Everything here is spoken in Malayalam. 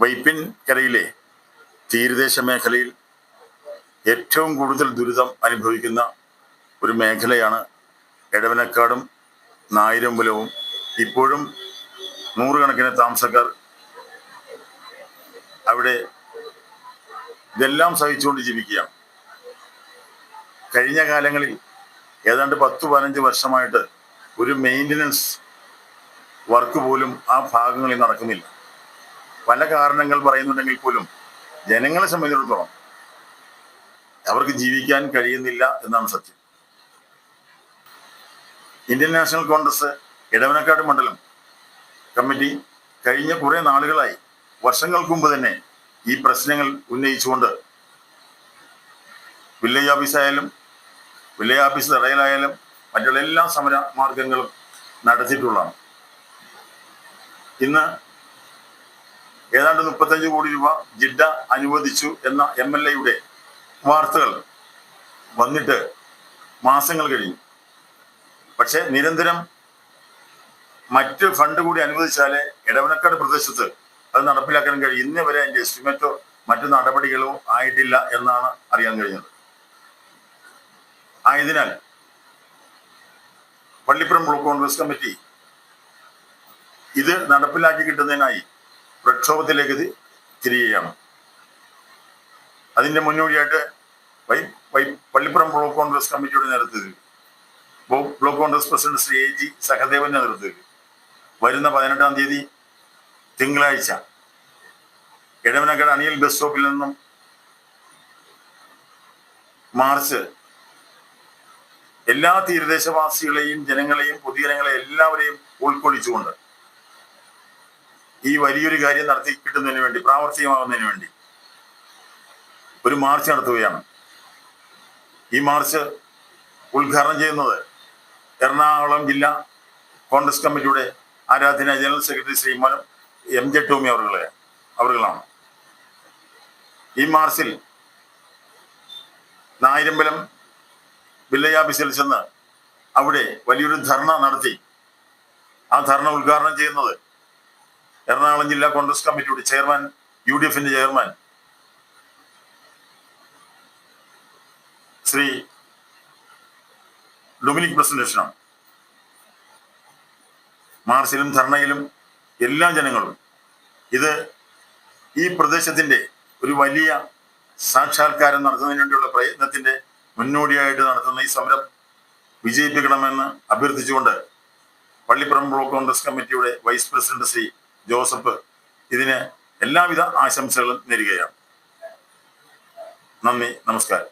വൈപ്പിൻ കരയിലെ തീരദേശ മേഖലയിൽ ഏറ്റവും കൂടുതൽ ദുരിതം അനുഭവിക്കുന്ന ഒരു മേഖലയാണ് എടവനക്കാടും നായിരമ്പലവും ഇപ്പോഴും നൂറുകണക്കിന് താമസക്കാർ അവിടെ ഇതെല്ലാം സഹിച്ചുകൊണ്ട് ജീവിക്കുകയാണ്. കഴിഞ്ഞ കാലങ്ങളിൽ ഏതാണ്ട് പത്ത് പതിനഞ്ച് വർഷമായിട്ട് ഒരു മെയിന്റനൻസ് വർക്ക് പോലും ആ ഭാഗങ്ങളിൽ നടക്കുന്നില്ല. പല കാരണങ്ങൾ പറയുന്നുണ്ടെങ്കിൽ പോലും ജനങ്ങളെ സംബന്ധിച്ചിടത്തോളം അവർക്ക് ജീവിക്കാൻ കഴിയുന്നില്ല എന്നാണ് സത്യം. ഇന്ത്യൻ നാഷണൽ കോൺഗ്രസ് ഇടവനക്കാട് മണ്ഡലം കമ്മിറ്റി കഴിഞ്ഞ കുറേ നാളുകളായി വർഷങ്ങൾക്ക് മുമ്പ് തന്നെ ഈ പ്രശ്നങ്ങൾ ഉന്നയിച്ചുകൊണ്ട് വില്ലേജ് ഓഫീസായാലും വില്ലേജ് ഓഫീസ് തടയലായാലും മറ്റുള്ള എല്ലാ സമര മാർഗങ്ങളും നടത്തിയിട്ടുള്ളതാണ്. ഇന്ന് ഏതാണ്ട് മുപ്പത്തഞ്ച് കോടി രൂപ ജിഡ അനുവദിച്ചു എന്ന എം എൽ എയുടെ വാർത്തകൾ വന്നിട്ട് മാസങ്ങൾ കഴിഞ്ഞു. പക്ഷെ നിരന്തരം മറ്റ് ഫണ്ട് കൂടി അനുവദിച്ചാലേ ഇടവനക്കാട് പ്രദേശത്ത് അത് നടപ്പിലാക്കാൻ കഴിയും. ഇന്ന് വരെ അതിന്റെ എസ്റ്റിമേറ്റോ മറ്റു നടപടികളോ ആയിട്ടില്ല എന്നാണ് അറിയാൻ കഴിഞ്ഞത്. ആയതിനാൽ പള്ളിപ്പുറം ബ്ലോക്ക് കോൺഗ്രസ് കമ്മിറ്റി ഇത് നടപ്പിലാക്കി കിട്ടുന്നതിനായി പ്രക്ഷോഭത്തിലേക്ക് തിരിയുകയാണ്. അതിന്റെ മുന്നോടിയായിട്ട് വൈ വൈ പള്ളിപ്പുറം ബ്ലോക്ക് കോൺഗ്രസ് കമ്മിറ്റിയുടെ നേതൃത്വത്തിൽ blow- block Congress president Shri A G സഹദേവന്റെ നേതൃത്വത്തിൽ വരുന്ന പതിനെട്ടാം തീയതി തിങ്കളാഴ്ച ഇടവനക്കട അണിയൽ ബസ് സ്റ്റോപ്പിൽ നിന്നും മാർച്ച് എല്ലാ തീരദേശവാസികളെയും ജനങ്ങളെയും പൊതുജനങ്ങളെ എല്ലാവരെയും ഉൾക്കൊള്ളിച്ചുകൊണ്ട് ഈ വലിയൊരു കാര്യം നടത്തി കിട്ടുന്നതിന് വേണ്ടി പ്രാവർത്തികമാവുന്നതിന് വേണ്ടി. ഒരു മാർച്ച് നടത്തുകയാണ്. ഈ മാർച്ച് ഉദ്ഘാടനം ചെയ്യുന്നത് എറണാകുളം ജില്ലാ കോൺഗ്രസ് കമ്മിറ്റിയുടെ ആരാധന general secretary Shri M J Tomy അവരുടെ അവരുകളാണ്. ഈ മാർച്ചിൽ നായിരമ്പലം വില്ലേജ് ഓഫീസിൽ ചെന്ന് അവിടെ വലിയൊരു ധർണ നടത്തി. ആ ധർണ ഉദ്ഘാടനം ചെയ്യുന്നത് എറണാകുളം ജില്ലാ Congress committee chairman U D എഫിന്റെ ചെയർമാൻ ശ്രീ ഡൊമിനിക് പ്രസന്റേഷനാണ്. മാർച്ചിലും ധർണയിലും എല്ലാ ജനങ്ങളും ഇത് ഈ പ്രദേശത്തിന്റെ ഒരു വലിയ സാക്ഷാത്കാരം നടത്തുന്നതിന് വേണ്ടിയുള്ള പ്രയത്നത്തിന്റെ മുന്നോടിയായിട്ട് നടത്തുന്ന ഈ സമരം വിജയിപ്പിക്കണമെന്ന് അഭ്യർത്ഥിച്ചുകൊണ്ട് പള്ളിപ്പുറം ബ്ലോക്ക് കോൺഗ്രസ് കമ്മിറ്റിയുടെ വൈസ് പ്രസിഡന്റ് ശ്രീ ജോസഫ് ഇതിന് എല്ലാവിധ ആശംസകളും നേരുകയാണ്. നന്ദി നമസ്കാരം.